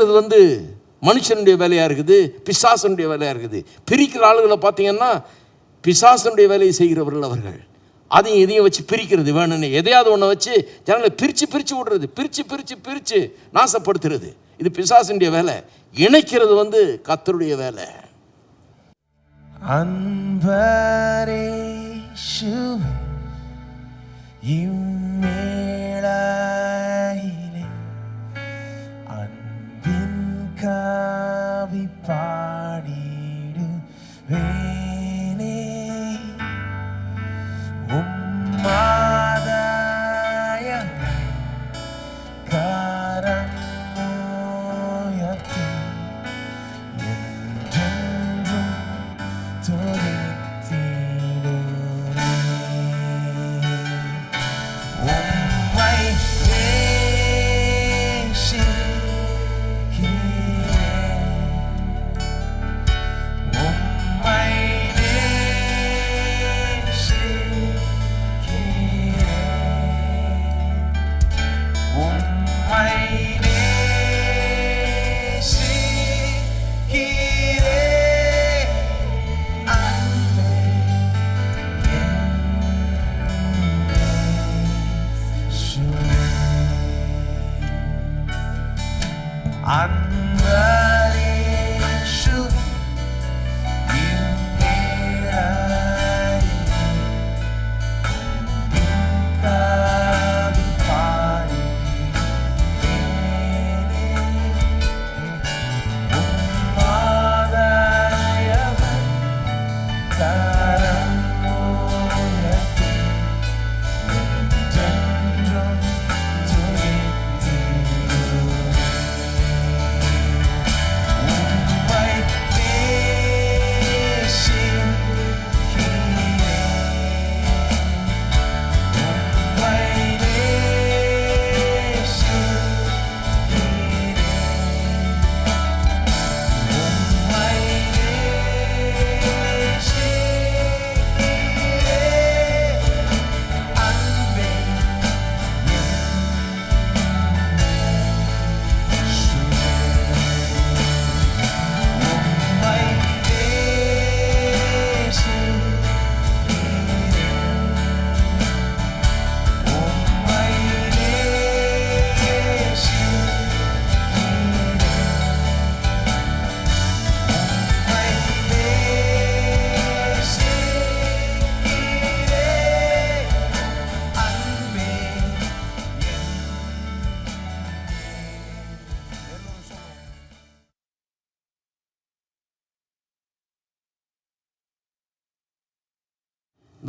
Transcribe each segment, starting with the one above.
பிரிக்கிறது வந்து மனுஷனுடைய வேலையாக இருக்குது பிசாசனுடைய வேலையாக இருக்குது. பிரிக்கிற ஆளுகளை பார்த்தீங்கன்னா பிசாசனுடைய வேலையை செய்கிறவர்கள் அவர்கள். அதையும் இதையும் வச்சு பிரிக்கிறது வேணும்னு. எதையாவது ஒன்றை வச்சு ஜனங்களை பிரித்து பிரித்து விடுறது பிரித்து பிரித்து பிரித்து நாசப்படுத்துறது. இது பிசாசனுடைய வேலை. இணைக்கிறது வந்து கத்தருடைய வேலை. அன்பரேஷுவே இம்மேளாயிலே கவி பாடிடு வேணே உம்மா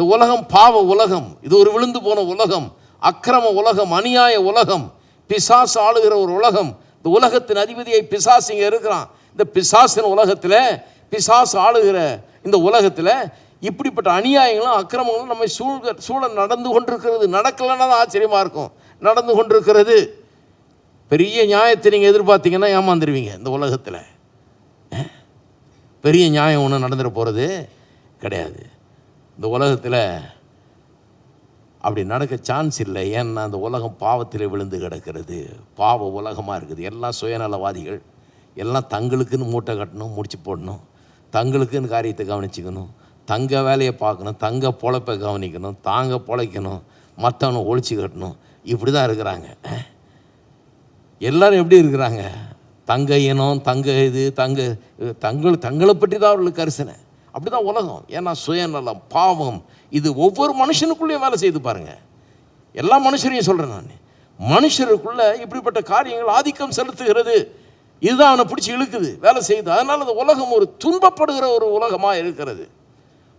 இந்த உலகம் பாவ உலகம் இது ஒரு விழுந்து போன உலகம் அக்கிரம உலகம் அநியாய உலகம் பிசாசு ஆளுகிற ஒரு உலகம். இந்த உலகத்தின் அதிபதியை பிசாசு இங்கே இருக்கிறான். இந்த பிசாசின் உலகத்தில் பிசாசு ஆளுகிற இந்த உலகத்தில் இப்படிப்பட்ட அநியாயங்களும் அக்கிரமங்களும் நம்ம சூழ சூழ நடந்து கொண்டிருக்கிறது. நடக்கலைன்னா தான் ஆச்சரியமாக இருக்கும். நடந்து கொண்டிருக்கிறது. பெரிய நியாயத்தை நீங்கள் எதிர்பார்த்தீங்கன்னா ஏமாந்துருவீங்க இந்த உலகத்தில். பெரிய நியாயம் ஒன்றும் நடந்துட போகிறது கிடையாது. இந்த உலகத்தில் அப்படி நடக்க சான்ஸ் இல்லை. ஏன்னா அந்த உலகம் பாவத்தில் விழுந்து கிடக்கிறது. பாவ உலகமாக இருக்குது. எல்லாம் சுயநலவாதிகள். எல்லாம் தங்களுக்குன்னு மூட்டை கட்டணும் முடிச்சு போடணும். தங்களுக்குன்னு காரியத்தை கவனிச்சுக்கணும். தங்க வேலையை பார்க்கணும். தங்க பொழைப்பை கவனிக்கணும். தாங்க பொழைக்கணும். மற்றவனை ஒழிச்சு கட்டணும். இப்படி தான் இருக்கிறாங்க எல்லோரும் எப்படி இருக்கிறாங்க? தங்க இனம் தங்க இது தங்க தங்கள் தங்களை பற்றி தான் அவர்களுக்கு கரிசனை. அப்படி தான் உலகம். ஏன்னா சுயநலம் பாவம் இது ஒவ்வொரு மனுஷனுக்குள்ளேயும் வேலை செய்து பாருங்க. எல்லா மனுஷரையும் சொல்கிறேன் நான். மனுஷருக்குள்ளே இப்படிப்பட்ட காரியங்கள் ஆதிக்கம் செலுத்துகிறது. இதுதான் அவனை பிடிச்சி இழுக்குது வேலை செய்யுது. அதனால் அந்த உலகம் ஒரு துன்பப்படுகிற ஒரு உலகமாக இருக்கிறது.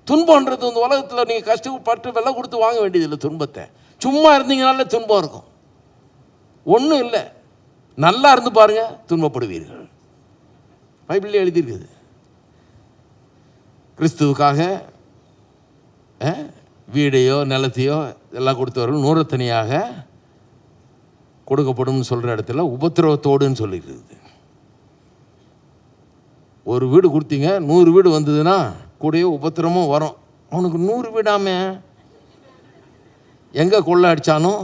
துன்பன்றது இந்த உலகத்தில் நீங்கள் கஷ்டப்பட்டு வெள்ளை கொடுத்து வாங்க வேண்டியதில்லை துன்பத்தை. சும்மா இருந்தீங்கனாலே துன்பம் இருக்கும். ஒன்றும் இல்லை. நல்லா இருந்து பாருங்கள் துன்பப்படுவீர்கள். பைபிள்ல எழுதியிருக்குது. கிறிஸ்துவுக்காக வீடையோ நிலத்தையோ எல்லாம் கொடுத்தவர்கள் நூறத்தனியாக கொடுக்கப்படும்னு சொல்கிற இடத்துல உபத்திரவத்தோடுன்னு சொல்லியிருக்குது. ஒரு வீடு கொடுத்தீங்க நூறு வீடு வந்ததுன்னா கூடயே உபத்திரமும் வரும். அவனுக்கு நூறு வீடாம? எங்கே கொள்ளை அடித்தானோ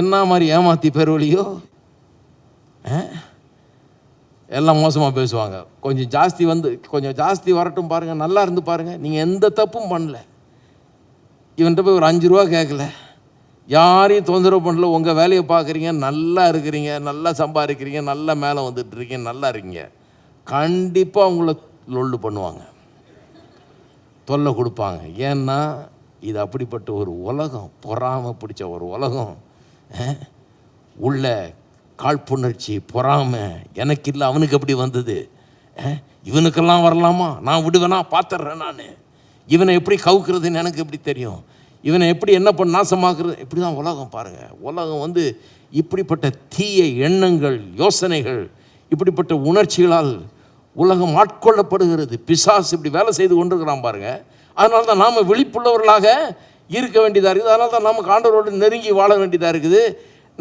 என்ன மாதிரி ஏமாத்தி பெருவழியோ எல்லாம் மோசமாக பேசுவாங்க. கொஞ்சம் ஜாஸ்தி வந்து கொஞ்சம் ஜாஸ்தி வரட்டும் பாருங்கள் நல்லா இருந்து பாருங்கள் நீங்கள் எந்த தப்பும் பண்ணல. இவன்கிட்ட போய் ஒரு அஞ்சு ரூபா கேட்கல யாரையும் தொந்தரவு பண்ணல. உங்கள் வேலையை பார்க்குறீங்க நல்லா இருக்கிறீங்க நல்லா சம்பாதிக்கிறீங்க நல்லா மேலே வந்துட்டு இருக்கீங்க நல்லா இருக்கீங்க. கண்டிப்பாக அவங்கள லொல்லு பண்ணுவாங்க. தொல்லை கொடுப்பாங்க. ஏன்னா இது அப்படிப்பட்ட ஒரு உலகம். பொறாமை பிடிச்ச ஒரு உலகம். உள்ள காழ்ப்புணர்ச்சி பொறாமை எனக்கு இல்லை அவனுக்கு அப்படி வந்தது? இவனுக்கெல்லாம் வரலாமா? நான் விடுவேனா? பார்த்துட்றேன் நான். இவனை எப்படி கவுக்கிறதுன்னு எனக்கு எப்படி தெரியும்? இவனை எப்படி என்ன பண்ண நாசமாக்குறது? இப்படி தான் உலகம் பாருங்கள் உலகம் வந்து இப்படிப்பட்ட தீய எண்ணங்கள் யோசனைகள் இப்படிப்பட்ட உணர்ச்சிகளால் உலகம் ஆட்கொள்ளப்படுகிறது. பிசாசு இப்படி வேலை செய்து கொண்டிருக்கிறான் பாருங்கள் அதனால தான் நாம் விழிப்புள்ளவர்களாக இருக்க வேண்டியதாக இருக்குது. அதனால தான் நம்ம ஆண்டவரோடு நெருங்கி வாழ வேண்டியதாக இருக்குது.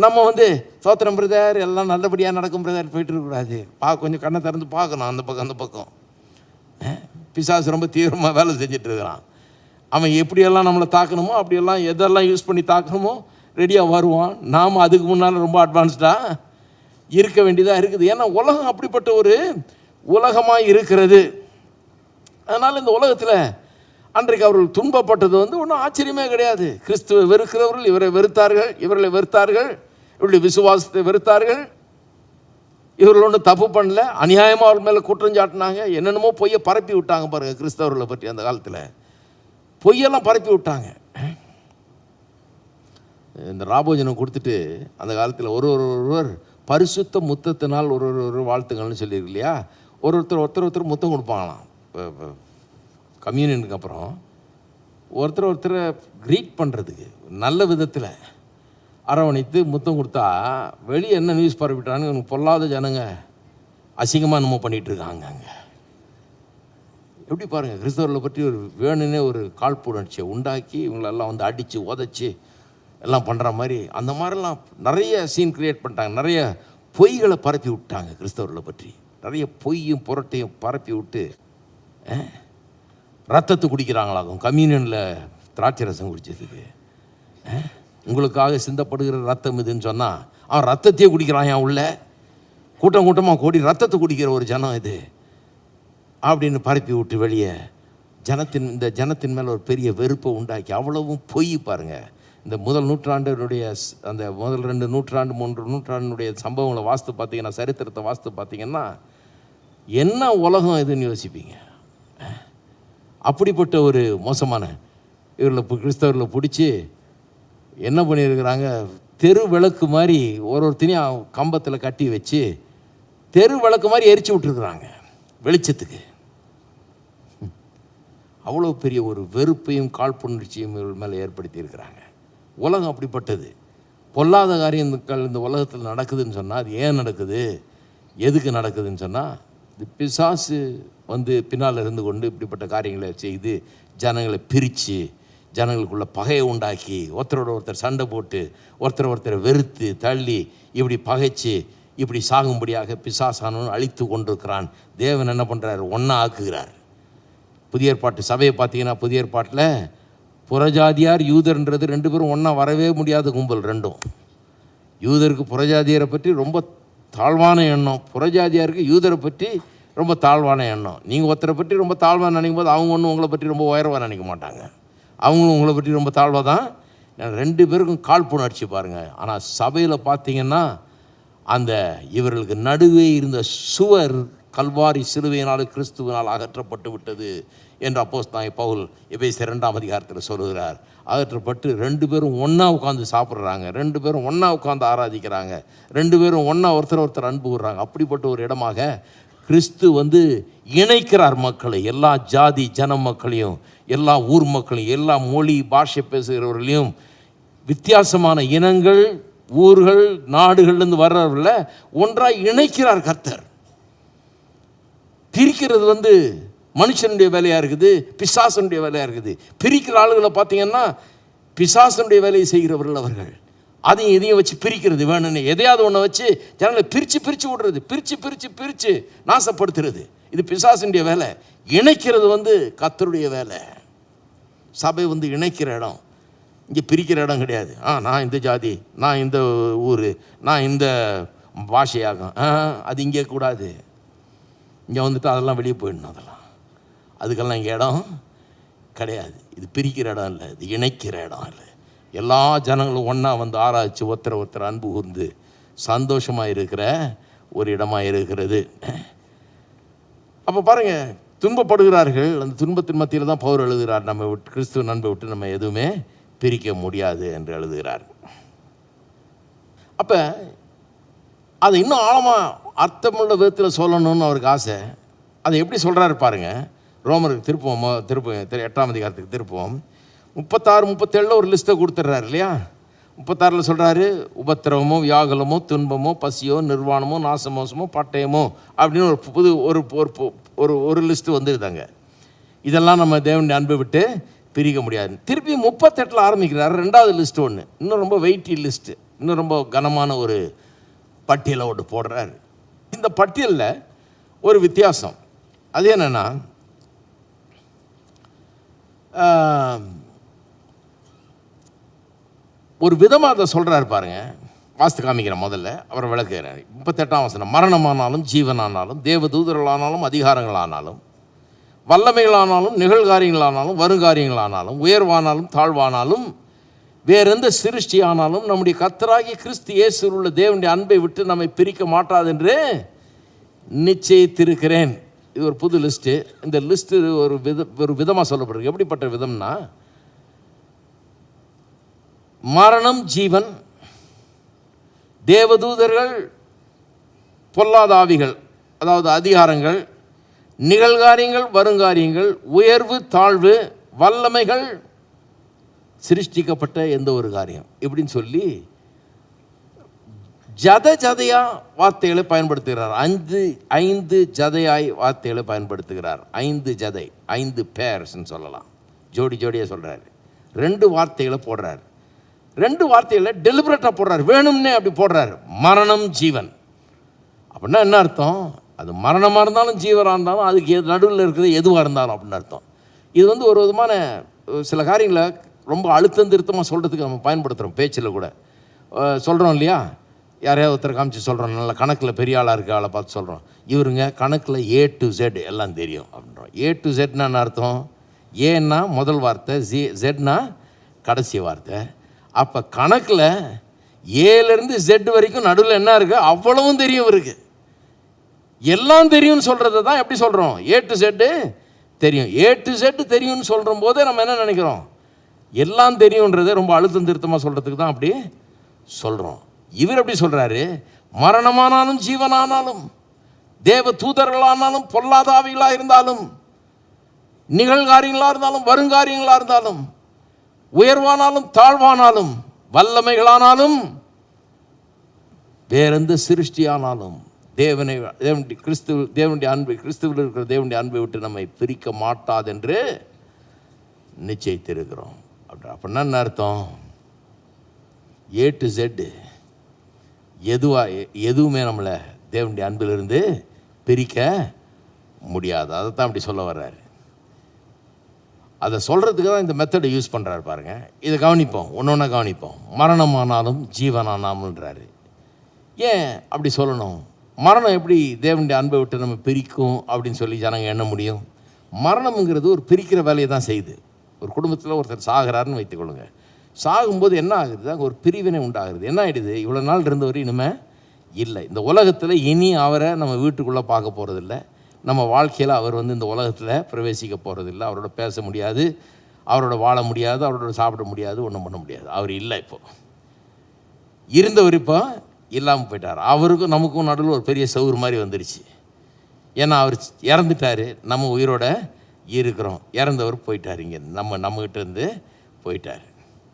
நம்ம வந்து சோத்திரம் பிரதர் எல்லாம் நல்லபடியாக நடக்கும் பிரதர் போயிட்டு இருக்கக்கூடாது. பா கொஞ்சம் கண்ணை திறந்து பார்க்கணும் அந்த பக்கம் அந்த பக்கம். பிசாசு ரொம்ப தீவிரமாக வேலை செஞ்சிட்ருக்கிறான் அவன் எப்படியெல்லாம் நம்மளை தாக்கணுமோ அப்படியெல்லாம் எதெல்லாம் யூஸ் பண்ணி தாக்கணுமோ ரெடியாக வருவான். நாம் அதுக்கு முன்னால் ரொம்ப அட்வான்ஸ்டாக இருக்க வேண்டியதாக இருக்குது. ஏன்னா உலகம் அப்படிப்பட்ட ஒரு உலகமாக இருக்கிறது. அதனால் இந்த உலகத்தில் அன்றைக்கு அவர்கள் துன்பப்பட்டது வந்து ஒன்றும் ஆச்சரியமே கிடையாது. கிறிஸ்துவை வெறுக்கிறவர்கள் இவரை வெறுத்தார்கள் இவர்களை வெறுத்தார்கள் இவருடைய விசுவாசத்தை வெறுத்தார்கள். இவர்கள் ஒன்றும் தப்பு பண்ணல. அநியாயமாக அவர் மேலே குற்றம் சாட்டினாங்க. என்னென்னமோ பொய்யை பரப்பி விட்டாங்க பாருங்கள் கிறிஸ்தவர்களை பற்றி அந்த காலத்தில். பொய்யெல்லாம் பரப்பி விட்டாங்க. இந்த ராபோஜனம் கொடுத்துட்டு அந்த காலத்தில் ஒரு ஒரு ஒருவர் பரிசுத்த முத்தத்தினால் ஒரு ஒரு ஒரு வாழ்த்துங்கள்னு சொல்லியிருக்கு இல்லையா? ஒரு ஒருத்தர் ஒருத்தர் ஒருத்தர் முத்தம் கொடுப்பாங்களாம். கம்யூனியனுக்கு அப்புறம் ஒருத்தர் ஒருத்தரை க்ரீட் பண்ணுறதுக்கு நல்ல விதத்தில் அரவணைத்து முத்தம் கொடுத்தா வெளியே என்ன நியூஸ் பரப்பிட்டான்னு பொல்லாத ஜனங்க அசிங்கமாக என்னமோ பண்ணிகிட்ருக்காங்க அங்கே. எப்படி பாருங்கள் கிறிஸ்தவர்களை பற்றி ஒரு வேணுன்னே ஒரு காழ்ப்புணர்ச்சியை உண்டாக்கி இவங்களெல்லாம் வந்து அடித்து உதைச்சி எல்லாம் பண்ணுற மாதிரி அந்த மாதிரிலாம் நிறைய சீன் க்ரியேட் பண்ணிட்டாங்க. நிறைய பொய்களை பரப்பி விட்டாங்க கிறிஸ்தவர்களை பற்றி. நிறைய பொய்யும் புரட்டையும் பரப்பி விட்டு ஆ? ரத்தத்தை குடிக்கிறாங்களாகும் கம்யூனியனில் திராட்சை ரசம் குடிச்சதுக்கு. உங்களுக்காக சிந்தப்படுகிற ரத்தம் இதுன்னு சொன்னால் அவன் ரத்தத்தையே குடிக்கிறான் என் உள்ள. கூட்டம் கூட்டமாக கூடி ரத்தத்தை குடிக்கிற ஒரு ஜனம் இது. அப்படின்னு பரப்பி விட்டு வெளியே ஜனத்தின் இந்த ஜனத்தின் மேலே ஒரு பெரிய வெறுப்பை உண்டாக்கி அவ்வளவும் பொய் பாருங்கள் இந்த முதல் நூற்றாண்டினுடைய அந்த முதல் ரெண்டு நூற்றாண்டு மூன்று நூற்றாண்டினுடைய சம்பவங்களை வாஸ்து பார்த்தீங்கன்னா சரித்திரத்தை வாஸ்து பார்த்தீங்கன்னா என்ன உலகம் இதுன்னு யோசிப்பீங்க. அப்படிப்பட்ட ஒரு மோசமான இவர்களை கிறிஸ்தவர்களை பிடிச்சி என்ன பண்ணியிருக்கிறாங்க? தெரு விளக்கு மாதிரி ஒரு ஒருத்தனையும் கம்பத்தில் கட்டி வச்சு தெரு விளக்கு மாதிரி எரிச்சு விட்டுருக்குறாங்க வெளிச்சத்துக்கு. அவ்வளோ பெரிய ஒரு வெறுப்பையும் காழ்ப்புணர்ச்சியும் இவர்கள் மேலே ஏற்படுத்தியிருக்கிறாங்க. உலகம் அப்படிப்பட்டது. பொல்லாத காரியங்கள் இந்த உலகத்தில் நடக்குதுன்னு சொன்னால் அது ஏன் நடக்குது? எதுக்கு நடக்குதுன்னு சொன்னால் இது பிசாசு வந்து பின்னால் இருந்து கொண்டு இப்படிப்பட்ட காரியங்களை செய்து ஜனங்களை பிரித்து ஜனங்களுக்குள்ள பகையை உண்டாக்கி ஒருத்தரோட ஒருத்தர் சண்டை போட்டு ஒருத்தர் ஒருத்தரை வெறுத்து தள்ளி இப்படி பகைச்சு இப்படி சாகும்படியாக பிசாசானவன் அழித்து கொண்டிருக்கிறான். தேவன் என்ன பண்ணுறாரு ஒன்றா ஆக்குகிறார். புதிய ஏற்பாட்டு சபையை பார்த்தீங்கன்னா புதிய ஏற்பாட்டில் புறஜாதியார் யூதர்ன்றது ரெண்டு பேரும் ஒன்றா வரவே முடியாத கும்பல் ரெண்டும். யூதருக்கு புறஜாதியரை பற்றி ரொம்ப தாழ்வான எண்ணம். புறஜாதியாருக்கு யூதரை பற்றி ரொம்ப தாழ்வான எண்ணம். நீங்கள் ஒருத்தரை பற்றி ரொம்ப தாழ்வாக நினைக்கும் போது அவங்க ஒன்றும் உங்களை பற்றி ரொம்ப உயர்வாக நினைக்க மாட்டாங்க. அவங்களும் உங்களை பற்றி ரொம்ப தாழ்வாக தான். ரெண்டு பேருக்கும் காழ்ப்புணர்ச்சி பாருங்கள் ஆனால் சபையில் பார்த்தீங்கன்னா அந்த இவர்களுக்கு நடுவே இருந்த சுவர் கல்வாரி சிலுவையினால் கிறிஸ்துவனால் அகற்றப்பட்டு விட்டது என்று அப்போஸ் தான் பவுல் எபேஸ் இரண்டாம் அதிகாரத்தில் சொல்கிறார் அகற்றப்பட்டு ரெண்டு பேரும் ஒன்றா உட்காந்து சாப்பிட்றாங்க. ரெண்டு பேரும் ஒன்றா உட்காந்து ஆராதிக்கிறாங்க. ரெண்டு பேரும் ஒன்றா ஒருத்தர் ஒருத்தர் அன்பு கூறுறாங்க. அப்படிப்பட்ட ஒரு இடமாக கிறிஸ்து வந்து இணைக்கிறார் மக்களை எல்லா ஜாதி ஜன மக்களையும் எல்லா ஊர் மக்களையும் எல்லா மொழி பாஷை பேசுகிறவர்களையும் வித்தியாசமான இனங்கள் ஊர்கள் நாடுகள்லேருந்து வர்றவர்கள ஒன்றாக இணைக்கிறார் கர்த்தர். பிரிக்கிறது வந்து மனுஷனுடைய வேலையாக இருக்குது பிசாசனுடைய வேலையாக இருக்குது. பிரிக்கிற ஆளுகளை பார்த்தீங்கன்னா பிசாசனுடைய வேலையை செய்கிறவர்கள் அவர்கள். அதையும் இதையும் வச்சு பிரிக்கிறது வேணும்னு. எதையாவது ஒன்றை வச்சு ஜனங்களை பிரித்து பிரித்து விடுறது பிரித்து பிரித்து பிரித்து நாசப்படுத்துறது. இது பிசாசினுடைய வேலை. இணைக்கிறது வந்து கத்தருடைய வேலை. சபை வந்து இணைக்கிற இடம். இங்கே பிரிக்கிற இடம் கிடையாது. ஆ நான் இந்த ஜாதி நான் இந்த ஊர் நான் இந்த பாஷையாகும். ஆ அது இங்கே கூடாது. இங்கே வந்துட்டு அதெல்லாம் வெளியே போயிடணும் அதெல்லாம். அதுக்கெல்லாம் இங்கே இடம் கிடையாது. இது பிரிக்கிற இடம் இல்லை இது இணைக்கிற இடம் இல்லை. எல்லா ஜனங்களும் ஒன்றா வந்து ஆராய்ச்சி ஒருத்தர் ஒருத்தர் அன்பு கூர்ந்து சந்தோஷமாக இருக்கிற ஒரு இடமாக இருக்கிறது. அப்போ பாருங்கள் துன்பப்படுகிறார்கள். அந்த துன்பத்தின் மத்தியில் தான் பவுர் எழுதுகிறார் நம்ம விட்டு கிறிஸ்துவ நண்பை விட்டு நம்ம எதுவுமே பிரிக்க முடியாது என்று எழுதுகிறார். அப்போ அதை இன்னும் ஆழமாக அர்த்தமுள்ள விதத்தில் சொல்லணும்னு அவருக்கு ஆசை. அதை எப்படி சொல்கிறாரு பாருங்கள் ரோமருக்கு திருப்போம் திருப்பம் எட்டாம் அதிகாரத்துக்கு திருப்போம் முப்பத்தாறு முப்பத்தேழில் ஒரு லிஸ்ட்டை கொடுத்துட்றாரு இல்லையா? முப்பத்தாறில் சொல்கிறாரு உபத்திரவமோ வியாகுலமோ துன்பமோ பசியோ நிர்வாணமோ நாசமோசமோ பட்டயமோ அப்படின்னு ஒரு புது ஒரு ஒரு ஒரு ஒரு லிஸ்ட்டு வந்துருதாங்க. இதெல்லாம் நம்ம தேவனுடைய அன்பை விட்டு பிரிக்க முடியாது. திருப்பி முப்பத்தெட்டில் ஆரம்பிக்கிறார் ரெண்டாவது லிஸ்ட் ஒன்று இன்னும் ரொம்ப வெயிட்டி லிஸ்ட்டு இன்னும் ரொம்ப கனமான ஒரு பட்டியலை ஒன்று போடுறாரு. இந்த பட்டியலில் ஒரு வித்தியாசம். அது என்னென்னா ஒரு விதமாக அதை சொல்கிறாரு பாருங்க. வாஸ்து காமிக்கிற முதல்ல அவரை விளக்குகிறார். முப்பத்தெட்டாம் வசனம் மரணமானாலும் ஜீவனானாலும் தேவதூதர்களானாலும் அதிகாரங்களானாலும் வல்லமைகளானாலும் நிகழ்காரியங்களானாலும் வருங்காரியங்களானாலும் உயர்வானாலும் தாழ்வானாலும் வேறெந்த சிருஷ்டி ஆனாலும் நம்முடைய கத்தராகி கிறிஸ்து இயேசுவில் உள்ள தேவனுடைய அன்பை விட்டு நம்மை பிரிக்க மாட்டாது என்று நிச்சயித்திருக்கிறேன். இது ஒரு புது லிஸ்ட்டு. இந்த லிஸ்ட்டு ஒரு வித ஒரு விதமாக சொல்லப்படுறது எப்படிப்பட்ட விதம்னா மரணம் ஜீவன் தேவதூதர்கள் பொல்லாத ஆவிகள் அதாவது அதிகாரங்கள் நிகழ்காரியங்கள் வருங்காரியங்கள் உயர்வு தாழ்வு வல்லமைகள் சிருஷ்டிக்கப்பட்ட எந்த ஒரு காரியம்? இப்படின்னு சொல்லி ஜத ஜதையாக வார்த்தைகளை பயன்படுத்துகிறார். ஐந்து ஐந்து ஜதையாய் வார்த்தைகளை பயன்படுத்துகிறார். ஐந்து ஜதை ஐந்து பேர்ஸ்ன்னு சொல்லலாம். ஜோடி ஜோடியாக சொல்கிறாரு ரெண்டு வார்த்தைகளை போடுறாரு. ரெண்டு வார்த்தையில் டெலிபரேட்டாக போடுறாரு. வேணும்னே அப்படி போடுறாரு. மரணம் ஜீவன். அப்படின்னா என்ன அர்த்தம்? அது மரணமாக இருந்தாலும் ஜீவனாக இருந்தாலும் அதுக்கு எது நடுவில் இருக்கிறது எதுவாக இருந்தாலும் அப்படின்னு அர்த்தம். இது வந்து ஒரு விதமான சில காரியங்களை ரொம்ப அழுத்தம் திருத்தமாக சொல்கிறதுக்கு நம்ம பயன்படுத்துகிறோம் பேச்சில் கூட. சொல்கிறோம் இல்லையா? யாரையாவது ஒருத்தர் காமிச்சு சொல்கிறோம் நல்ல கணக்கில் பெரிய ஆளாக இருக்க ஆளை பார்த்து சொல்கிறோம் இவருங்க கணக்கில் ஏ டு ஜெட் எல்லாம் தெரியும் அப்படின்றோம். ஏ டு ஜெட்னா என்ன அர்த்தம்? ஏன்னா முதல் வார்த்தை ஜி ஜெட்னா கடைசி வார்த்தை. அப்போ கணக்கில் ஏலேருந்து ஜெட் வரைக்கும் நடுவில் என்ன இருக்குது அவ்வளவும் தெரியும் இருக்கு எல்லாம் தெரியும்னு சொல்கிறத தான் எப்படி சொல்கிறோம் ஏ டு செட்டு தெரியும். ஏ டு செட்டு தெரியும்னு சொல்கிற போதே நம்ம என்ன நினைக்கிறோம்? எல்லாம் தெரியுன்றதை ரொம்ப அழுத்தம் திருத்தமாக சொல்கிறதுக்கு தான் அப்படி சொல்கிறோம் இவர் எப்படி சொல்கிறாரு மரணமானாலும் ஜீவனானாலும் தேவ தூதர்களானாலும் பொல்லாதாவிகளாக இருந்தாலும் நிகழ்காரியங்களாக இருந்தாலும் வருங்காரியங்களாக இருந்தாலும் உயர்வானாலும் தாழ்வானாலும் வல்லமைகளானாலும் வேறெந்த சிருஷ்டியானாலும் தேவனை தேவனுடைய கிறிஸ்துவ தேவனுடைய அன்பை கிறிஸ்துவில் இருக்கிற தேவனுடைய அன்பை விட்டு நம்மை பிரிக்க மாட்டாதென்று நிச்சயித்திருக்கிறோம். அப்படி அப்படின்னா என்ன அர்த்தம்? ஏ டு ஜெட்டு எதுவாக எதுவுமே நம்மளை தேவனுடைய அன்பிலிருந்து பிரிக்க முடியாது. அதை தான் அப்படி சொல்ல வர்றாரு. அதை சொல்கிறதுக்கு தான் இந்த மெத்தடை யூஸ் பண்ணுறாரு பாருங்கள் இதை கவனிப்போம். ஒன்று ஒன்றா கவனிப்போம். மரணமானாலும் ஜீவனானாமல்ன்றாரு ஏன் அப்படி சொல்லணும்? மரணம் எப்படி தேவனுடைய அன்பை விட்டு நம்ம பிரிக்கும் அப்படின்னு சொல்லி ஜனங்க எண்ண முடியும்? மரணம்ங்கிறது ஒரு பிரிக்கிற வேலையை தான் செய்யுது. ஒரு குடும்பத்தில் ஒருத்தர் சாகிறாருன்னு வைத்துக்கொள்ளுங்க சாகும்போது என்ன ஆகுது? அங்கே ஒரு பிரிவினை உண்டாகுது. என்ன ஆகிடுது இவ்வளோ நாள் இருந்தவர் இனிமேல் இல்லை. இந்த உலகத்தில் இனி அவரை நம்ம வீட்டுக்குள்ளே பார்க்க போகிறதில்ல நம்ம வாழ்க்கையில் அவர் வந்து இந்த உலகத்தில் பிரவேசிக்க போகிறதில்ல அவரோட பேச முடியாது. அவரோட வாழ முடியாது. அவரோட சாப்பிட முடியாது. ஒன்றும் பண்ண முடியாது. அவர் இல்லை இப்போ. இருந்தவர் இப்போ இல்லாமல் போயிட்டார். அவருக்கும் நமக்கும் நடுவில் ஒரு பெரிய சவுறு மாதிரி வந்துருச்சு. ஏன்னா அவர் இறந்துட்டார். நம்ம உயிரோட இருக்கிறோம். இறந்தவர் போயிட்டார் இங்கே. நம்ம நம்மகிட்ட இருந்து போயிட்டார்.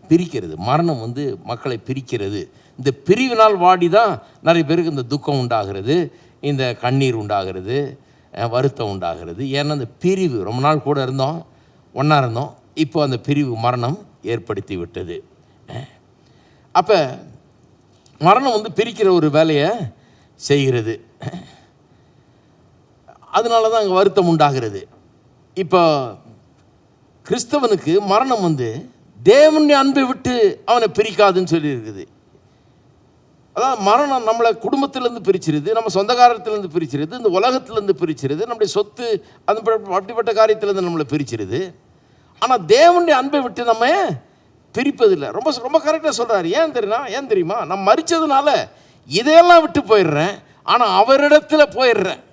பிரிக்கிறது. மரணம் வந்து மக்களை பிரிக்கிறது. இந்த பிரிவினால் வாடி தான் நிறைய பேருக்கு இந்த துக்கம் உண்டாகிறது. இந்த கண்ணீர் உண்டாகிறது. வருத்தம் உண்டாகிறது. ஏன்னா அந்த பிரிவு ரொம்ப நாள் கூட இருந்தோம் ஒன்றா இருந்தோம். இப்போ அந்த பிரிவு மரணம் ஏற்படுத்தி விட்டது. அப்போ மரணம் வந்து பிரிக்கிற ஒரு வேலையை செய்கிறது. அதனால தான் அங்கே வருத்தம் உண்டாகிறது. இப்போ கிறிஸ்தவனுக்கு மரணம் வந்து தேவனுடைய அன்பை விட்டு அவனை பிரிக்காதுன்னு சொல்லியிருக்குது. அதான் மரணம் நம்மளை குடும்பத்திலேருந்து பிரிச்சிருது நம்ம சொந்தக்காரத்திலேருந்து பிரிச்சிருது இந்த உலகத்திலேருந்து பிரிச்சிருது நம்முடைய சொத்து அந்த அப்படிப்பட்ட காரியத்திலேருந்து நம்மளை பிரிச்சிருது. ஆனால் தேவனுடைய அன்பை விட்டு நம்ம பிரிப்பதில்லை? ரொம்ப ரொம்ப கரெக்டாக சொல்கிறாரு ஏன் தெரியுமா? ஏன் தெரியுமா? நான் மறித்ததுனால இதையெல்லாம் விட்டு போயிடுறேன். ஆனால் அவரிடத்தில் போயிடுறேன்.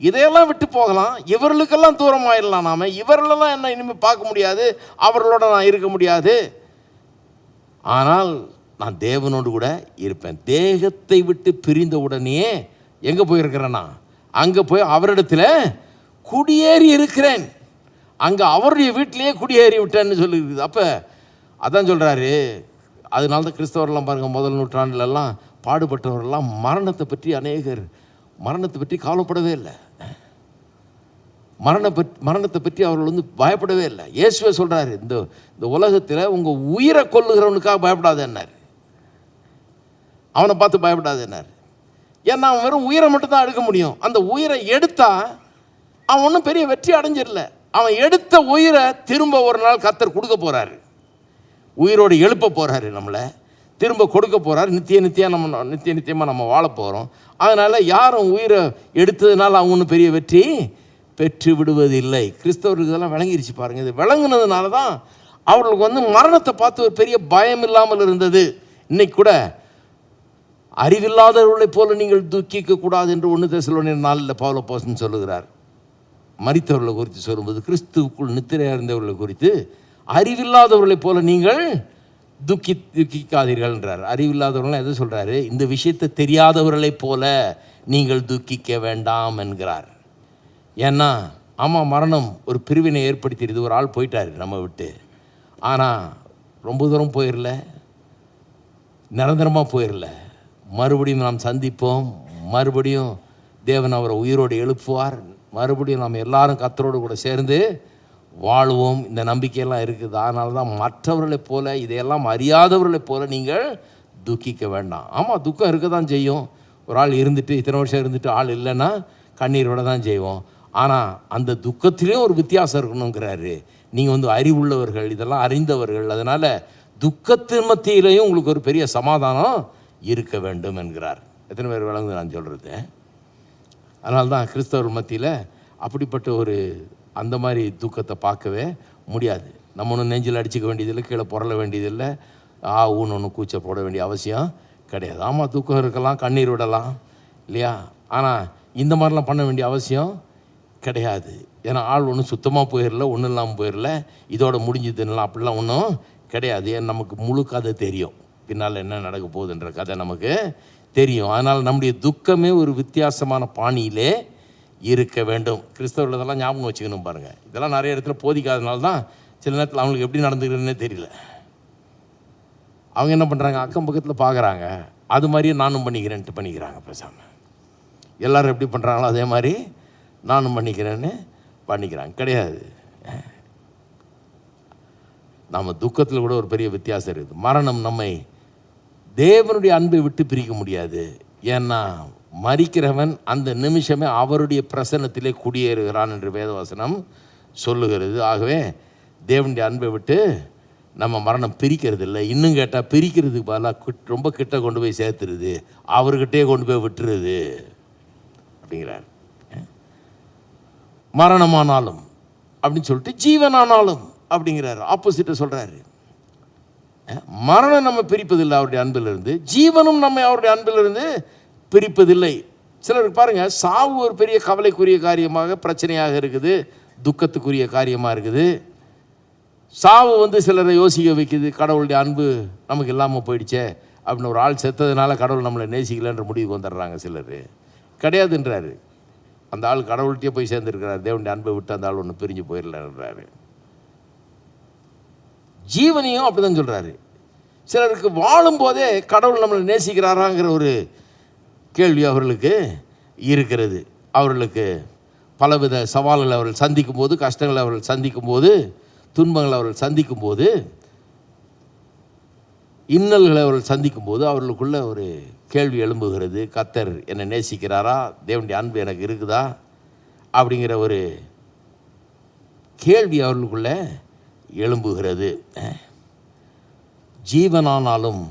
இதையெல்லாம் விட்டு போகலாம். இவர்களுக்கெல்லாம் தூரம் ஆயிடலாம் நாம. இவர்களெல்லாம் என்ன இனிமேல் பார்க்க முடியாது? அவர்களோட நான் இருக்க முடியாது. ஆனால் நான் தேவனோடு கூட இருப்பேன். தேகத்தை விட்டு பிரிந்த உடனே எங்கே போயிருக்கிறேன்னா? அங்கே போய் அவரிடத்தில் குடியேறி இருக்கிறேன். அங்கே அவருடைய வீட்டிலேயே குடியேறி விட்டேன்னு சொல்லியிருக்குது அப்போ அதான் சொல்கிறாரு அதனால தான் கிறிஸ்தவரெல்லாம் பாருங்கள் முதல் நூற்றாண்டுலலாம் பாடுபட்டவரெல்லாம் மரணத்தை பற்றி அநேகர் மரணத்தை பற்றி கவலைப்படவே இல்லை. மரண பற்றி மரணத்தை பற்றி அவர்கள் வந்து பயப்படவே இல்லை. இயேசுவே சொல்கிறாரு இந்த இந்த உலகத்தில் உங்கள் உயிரை கொல்லுகிறவனுக்காக பயப்படாதேன்னார். அவனை பார்த்து பயப்படாதேன்னார் ஏன்னா அவன் வெறும் உயிரை மட்டும்தான் எடுக்க முடியும். அந்த உயிரை எடுத்தா அவன் ஒன்றும் பெரிய வெற்றி அடைஞ்சிடல. அவன் எடுத்த உயிரை திரும்ப ஒரு நாள் கத்தர் கொடுக்க போகிறாரு உயிரோடு எழுப்ப போகிறாரு நம்மளை. திரும்ப கொடுக்க போகிறாரு நித்திய நித்தியம் நம்ம நித்திய நித்தியமாக நம்ம வாழ போகிறோம் அதனால் யாரும் உயிரை எடுத்ததுனால அவங்க ஒன்றும் பெரிய வெற்றி பெற்று விடுவதில்லை. கிறிஸ்தவர்களுக்கு இதெல்லாம் விளங்கிருச்சு பாருங்கள் இது விளங்குனதுனால தான் அவர்களுக்கு வந்து மரணத்தை பார்த்து ஒரு பெரிய பயம் இல்லாமல் இருந்தது. இன்னைக்கு கூட அறிவில்லாதவர்களைப் போல நீங்கள் துக்கிக்க கூடாது என்று ஒன்று தேசலோனின் நாளில் பவுல போசன் சொல்லுகிறார். மறித்தவர்களை குறித்து சொல்லும்போது கிறிஸ்துவுக்குள் நித்திரை அறிந்தவர்களை குறித்து அறிவில்லாதவர்களைப் போல நீங்கள் துக்கி துக்கிக்காதீர்கள் என்றார். அறிவில்லாதவர்கள் எதை சொல்கிறாரு இந்த விஷயத்தை தெரியாதவர்களைப் போல நீங்கள் துக்கிக்க வேண்டாம் என்கிறார். ஏன்னா ஆமாம் மரணம் ஒரு பிரிவினை ஏற்படுத்திடுது ஒரு ஆள் போயிட்டாரு நம்ம விட்டு. ஆனால் ரொம்ப தூரம் போயிடல நிரந்தரமாக போயிடல மறுபடியும் நாம் சந்திப்போம். மறுபடியும் தேவன் அவரை உயிரோடு எழுப்புவார். மறுபடியும் நாம் எல்லாரும் கத்தரோடு கூட சேர்ந்து வாழ்வோம். இந்த நம்பிக்கையெல்லாம் இருக்குது. அதனால தான் மற்றவர்களைப் போல இதையெல்லாம் அறியாதவர்களைப் போல நீங்கள் துக்கிக்க வேண்டாம். ஆமாம் துக்கம் இருக்க தான் செய்யும். ஒரு ஆள் இருந்துட்டு இத்தனை வருஷம் இருந்துட்டு ஆள் இல்லைன்னா கண்ணீர் விட தான் செய்வோம். ஆனால் அந்த துக்கத்திலேயும் ஒரு வித்தியாசம் இருக்கணுங்கிறாரு. நீங்கள் வந்து அறிவுள்ளவர்கள் இதெல்லாம் அறிந்தவர்கள். அதனால் துக்கத்தின் மத்தியிலையும் உங்களுக்கு ஒரு பெரிய சமாதானம் இருக்க வேண்டும் என்கிறார். எத்தனை பேர் விளங்குது நான் சொல்கிறது அதனால்தான் கிறிஸ்தவர் மத்தியில் அப்படிப்பட்ட ஒரு அந்த மாதிரி தூக்கத்தை பார்க்கவே முடியாது. நம்ம ஒன்றும் நெஞ்சில் அடிச்சுக்க வேண்டியதில்லை கீழே புரள வேண்டியதில்லை. ஆ ஊன்னு ஒன்று கூச்ச போட வேண்டிய அவசியம் கிடையாது. ஆமாம் தூக்கம் இருக்கலாம் கண்ணீர் விடலாம் இல்லையா? ஆனால் இந்த மாதிரிலாம் பண்ண வேண்டிய அவசியம் கிடையாது. ஏன்னா ஆள் ஒன்றும் சுத்தமாக போயிடல ஒன்றும் இல்லாமல் போயிடல இதோட முடிஞ்சதுன்னா அப்படிலாம் ஒன்றும் கிடையாது. ஏன் நமக்கு முழுக்க அது தெரியும். பின்னால் என்ன நடக்க போகுதுன்ற கதை நமக்கு தெரியும். அதனால் நம்முடைய துக்கமே ஒரு வித்தியாசமான பாணியிலே இருக்க வேண்டும். கிறிஸ்தவர்கள் இதெல்லாம் ஞாபகம் வச்சுக்கணும் பாருங்கள் இதெல்லாம் நிறைய இடத்துல போதிக்காதனால தான் சில நேரத்தில் அவங்களுக்கு எப்படி நடந்துக்கிறதுனே தெரியல. அவங்க என்ன பண்ணுறாங்க அக்கம் பக்கத்தில் பார்க்குறாங்க அது மாதிரியே நானும் பண்ணிக்கிறேன்ட்டு பண்ணிக்கிறாங்க பேசாமல் எல்லோரும் எப்படி பண்ணுறாங்களோ அதே மாதிரி நானும் பண்ணிக்கிறேன்னு பண்ணிக்கிறாங்க. கிடையாது. நம்ம துக்கத்தில் கூட ஒரு பெரிய வித்தியாசம் இருக்குது. மரணம் நம்மை தேவனுடைய அன்பை விட்டு பிரிக்க முடியாது. ஏன்னா மறிக்கிறவன் அந்த நிமிஷமே அவருடைய பிரசன்னத்திலே குடியேறுகிறான் என்று வேதவசனம் சொல்லுகிறது. ஆகவே தேவனுடைய அன்பை விட்டு நம்ம மரணம் பிரிக்கிறது இல்லை இன்னும் கேட்டால் பிரிக்கிறதுக்கு பதிலாக கிட்- ரொம்ப கிட்ட கொண்டு போய் சேர்த்துருது. அவர்கிட்டே கொண்டு போய் விட்டுருது. அப்படிங்கிறார். மரணமானாலும் அப்படின்னு சொல்லிட்டு ஜீவனானாலும் அப்படிங்கிறாரு. ஆப்போசிட்டை சொல்கிறாரு மரணம் நம்ம பிரிப்பதில்லை அவருடைய அன்பிலிருந்து. ஜீவனும் நம்மை அவருடைய அன்பிலிருந்து பிரிப்பதில்லை. சிலருக்கு பாருங்க சாவு ஒரு பெரிய கவலைக்குரிய காரியமாக பிரச்சனையாக இருக்குது. துக்கத்துக்குரிய காரியமாக இருக்குது. சாவு வந்து சிலரை யோசிக்க வைக்குது. கடவுளுடைய அன்பு நமக்கு இல்லாமல் போயிடுச்சே. அப்படின்னு ஒரு ஆள் செத்ததுனால கடவுள் நம்மளை நேசிக்கலன்ற முடிவுக்கு வந்துடுறாங்க சிலர். கிடையாதுன்றாரு. அந்த ஆள் கடவுள்கிட்டயே போய் சேர்ந்துருக்கிறார். தேவனுடைய அன்பை விட்டு அந்த ஆள் ஒன்று பிரிஞ்சு போயிடலன்றாரு. ஜீவனையும் அப்படிதான் சொல்கிறாரு சிலருக்கு வாழும்போதே கடவுள் நம்மளை நேசிக்கிறாராங்கிற ஒரு கேள்வி அவர்களுக்கு இருக்கிறது. அவர்களுக்கு பலவித சவால்களை அவர்கள் சந்திக்கும் போது கஷ்டங்களை அவர்கள் சந்திக்கும் போது துன்பங்களை அவர்கள் சந்திக்கும் போது இன்னல்களை அவர்கள் சந்திக்கும் போது அவர்களுக்குள்ள ஒரு கேள்வி எழும்புகிறது. கத்தர் என்னை நேசிக்கிறாரா? தேவனுடைய அன்பு எனக்கு இருக்குதா? அப்படிங்கிற ஒரு கேள்வி அவர்களுக்குள்ளே எழும்புகிறது. ஜீவனானாலும்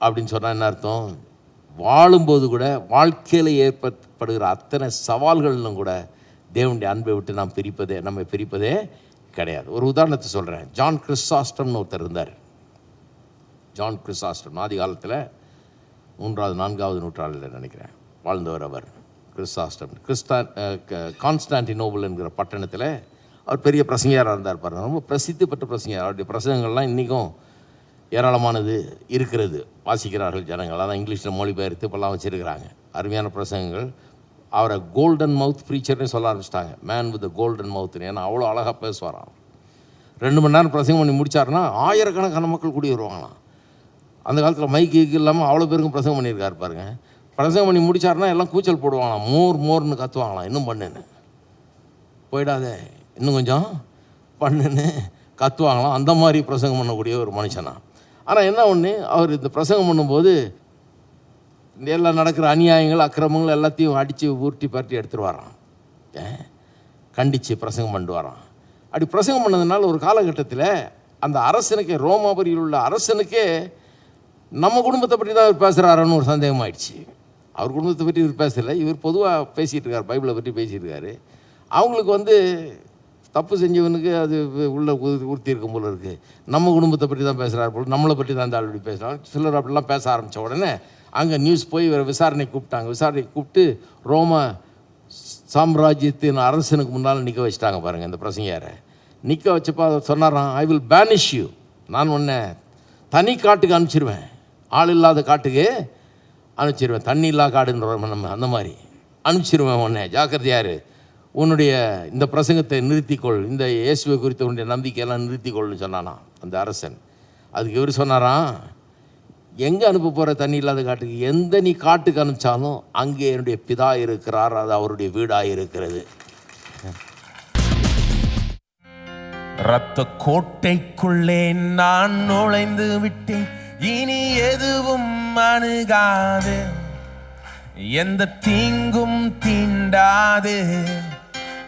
அப்படின்னு சொன்னால் என்ன அர்த்தம்? வாழும்போது கூட வாழ்க்கையில் ஏற்படுகிற அத்தனை சவால்களிலும் கூட தேவனுடைய அன்பை விட்டு நாம் பிரிப்பதே நம்ம பிரிப்பதே கிடையாது. ஒரு உதாரணத்தை சொல்கிறேன் ஜான் கிறிஸ்டாஸ்டம்னு ஒருத்தர் இருந்தார். ஜான் கிறிஸ்டாஸ்டம் ஆதி காலத்தில் மூன்றாவது நான்காவது நூற்றாண்டில் நினைக்கிறேன். வாழ்ந்தவர் அவர். கிறிஸ்டாஸ்டம் கிறிஸ்டான் கான்ஸ்டான்டினோபல் என்கிற பட்டணத்தில் அவர் பெரிய பிரசங்கியாராக இருந்தார் பாருங்க. ரொம்ப பிரசித்தி பெற்ற பிரசங்கியார். அவருடைய பிரசங்கங்கள்லாம் இன்றைக்கும் ஏராளமானது இருக்கிறது. வாசிக்கிறார்கள் ஜனங்கள். அதான் இங்கிலீஷில் மொழிபெயர்த்து இப்போல்லாம் வச்சுருக்கிறாங்க. அருமையான பிரசங்கங்கள். அவரை கோல்டன் மவுத் ப்ரீச்சர்னு சொல்ல ஆரம்பிச்சிட்டாங்க. மேன் வித் கோல்டன் மவுத்னு ஏன்னா அவ்வளோ அழகாக பேசுவாராம் ரெண்டு மணி நேரம் பிரசங்கம் பண்ணி முடிச்சாருன்னா ஆயிரக்கணக்கான மக்கள் கூடி வருவாங்களாம். அந்த காலத்தில் மைக் இல்லாமல் அவ்வளோ பேருக்கும் பிரசங்கம் பண்ணியிருக்காரு பாருங்க. பிரசங்கம் பண்ணி முடிச்சாருன்னா எல்லாம் கூச்சல் போடுவாங்களாம். மோர் மோர்னு கத்துவாங்களாம். இன்னும் பண்ணுன்னு. போயிடாதே. இன்னும் கொஞ்சம் பண்ணுன்னு கத்துவாங்களாம். அந்த மாதிரி பிரசங்கம் பண்ணக்கூடிய ஒரு மனுஷனா. ஆனால் என்ன ஒன்று அவர் இந்த பிரசங்கம் பண்ணும்போது எல்லாம் நடக்கிற அநியாயங்கள் அக்கிரமங்கள் எல்லாத்தையும் அடித்து ஊர்த்தி பரட்டி எடுத்துகிட்டு வரான் கண்டித்து பிரசங்கம் பண்ணிட்டு வரான் அப்படி பிரசங்கம் பண்ணதுனால ஒரு காலகட்டத்தில் அந்த அரசனுக்கே ரோமாபுரியில் உள்ள அரசனுக்கே நம்ம குடும்பத்தை பற்றி தான் இவர் பேசுகிறாருன்னு ஒரு சந்தேகம் ஆயிடுச்சு. அவர் குடும்பத்தை பற்றி இவர் பேசலை. இவர் பொதுவாக பேசிகிட்டு இருக்கார் பைபிளை பற்றி பேசிகிட்டு இருக்காரு. அவங்களுக்கு வந்து தப்பு செஞ்சவனுக்கு அது உள்ளே உறுத்தி இருக்கும் போல இருக்குது நம்ம குடும்பத்தை பற்றி தான் பேசுகிறார் போல் நம்மளை பற்றி தான் இந்த ஆள் பேசுகிறாங்க சிலர் அப்படிலாம் பேச ஆரம்பித்த உடனே அங்கே நியூஸ் போய் இவரை விசாரணை கூப்பிட்டாங்க. விசாரணை கூப்பிட்டு ரோம சாம்ராஜ்யத்தின் அரசனுக்கு முன்னால் நிற்க வச்சிட்டாங்க பாருங்கள் இந்த பிரசங்கியாரை. நிற்க வச்சப்போ அதை சொன்னாராம் ஐ வில் பேனிஷ் யூ நான் உன்னை தனி காட்டுக்கு அனுப்பிச்சிருவேன். ஆள் இல்லாத காட்டுக்கு அனுப்பிச்சிருவேன். தண்ணி இல்லா காடுன்ற நம்ம அந்த மாதிரி. அனுப்பிச்சிருவேன் உன்னை. ஜாக்கிரதையாரு உன்னுடைய இந்த பிரசங்கத்தை நிறுத்திக்கொள். இந்த இயேசுவை குறித்த உன்னுடைய நம்பிக்கையெல்லாம் நிறுத்திக்கொள்னு சொன்னானா அந்த அரசன். அதுக்கு இவர் சொன்னாராம் எங்கே அனுப்ப போகிற தண்ணி இல்லாத காட்டுக்கு எந்த நீ காட்டுக்கு அனுப்பிச்சாலும் அங்கே என்னுடைய பிதா இருக்கிறார். அது அவருடைய வீடாக இருக்கிறது. ரத்த கோட்டைக்குள்ளே நான் நுழைந்து விட்டேன். இனி எதுவும் அணுகாது. எந்த தீங்கும் தீண்டாது.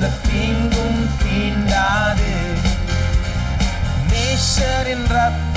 எந்த தீங்கும் தீண்டாது. நேசரின் ரத்த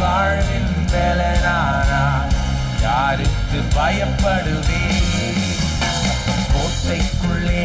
வாழ்வின் வேலனானா யாருக்கு பயப்படுவேன்? கோட்டைக்குள்ளே